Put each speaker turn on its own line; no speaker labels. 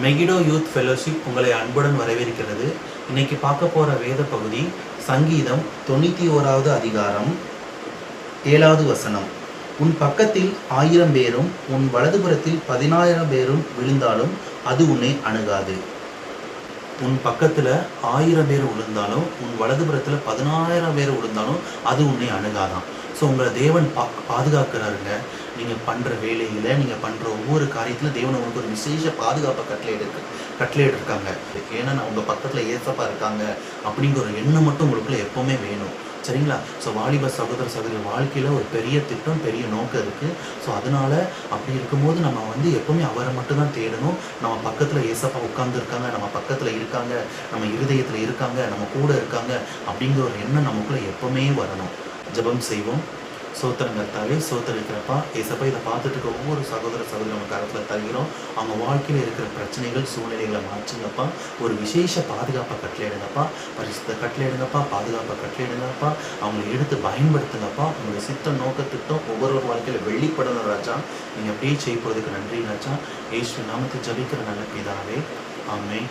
Megiddo youth fellowship உங்களை அன்புடன் வரவேற்கிறது. இன்னைக்கு பார்க்க போகிற வேத பகுதி சங்கீதம் தொண்ணூற்றி ஓராவது அதிகாரம் ஏழாவது வசனம். உன் பக்கத்தில் ஆயிரம் பேரும் உன் வலதுபுறத்தில் பதினாயிரம் பேரும் விழுந்தாலும் அது உன்னை அணுகாது. உன் பக்கத்தில் ஆயிரம் பேர் விழுந்தாலும் உன் வலதுபுறத்தில் பதினாயிரம் பேர் விழுந்தாலும் அது உன்னை அணுகாதான். ஸோ உங்களை தேவன் பா பாதுகாக்கிறாருங்க. நீங்கள் பண்ணுற வேலையில் நீங்கள் பண்ணுற ஒவ்வொரு காரியத்திலும் தேவன் உங்களுக்கு ஒரு விசேஷ பாதுகாப்பை கட்டளை இருக்கு கட்டளை இருக்காங்க ஏன்னா நான் உங்கள் பக்கத்தில் ஏசப்பா இருக்காங்க அப்படிங்கிற ஒரு எண்ணம் மட்டும் உங்களுக்குள்ள எப்போவுமே வேணும். சரிங்களா? ஸோ வாலிப சகோதர சகோதரி வாழ்க்கையில் ஒரு பெரிய திட்டம் பெரிய நோக்கம் இருக்குது ஸோ அதனால் அப்படி இருக்கும்போது நம்ம வந்து எப்போவுமே அவரை மட்டும் தான் தேடணும். நம்ம பக்கத்தில் ஏசப்பா உட்காந்துருக்காங்க நம்ம பக்கத்தில் இருக்காங்க நம்ம இருதயத்தில் இருக்காங்க நம்ம கூட இருக்காங்க அப்படிங்கிற ஒரு எண்ணம் நமக்குள்ளே எப்போவுமே வரணும். ஜெபம் செய்வோம். சோத்திரம் கர்த்தாவே சோத்தரிக்கிறப்பா ஏசப்பா இதை பார்த்துட்டு இருக்க ஒவ்வொரு சகோதர சகோதரி நம்ம கரத்தில் தருகிறோம் அவங்க வாழ்க்கையில் இருக்கிற பிரச்சனைகள் சூழ்நிலைகளை மாற்றுங்கப்பா. ஒரு விசேஷ பாதுகாப்பை கட்டளையிடுங்கப்பா பரிசுத்த கட்டளையிடுங்கப்பா பாதுகாப்பை கட்டளையிடுங்கப்பா அவங்களை எடுத்து பயன்படுத்துங்கப்பா. உங்களுடைய சித்த நோக்கத்திட்டம் ஒவ்வொரு வாழ்க்கையில் வெள்ளிப்படணும் ராஜா. நீங்கள் அப்படியே செய்ய போகிறதுக்கு நன்றி ராஜா. ஏசு நாமத்தை ஜபிக்கிற நல்ல பிதாவே. ஆமே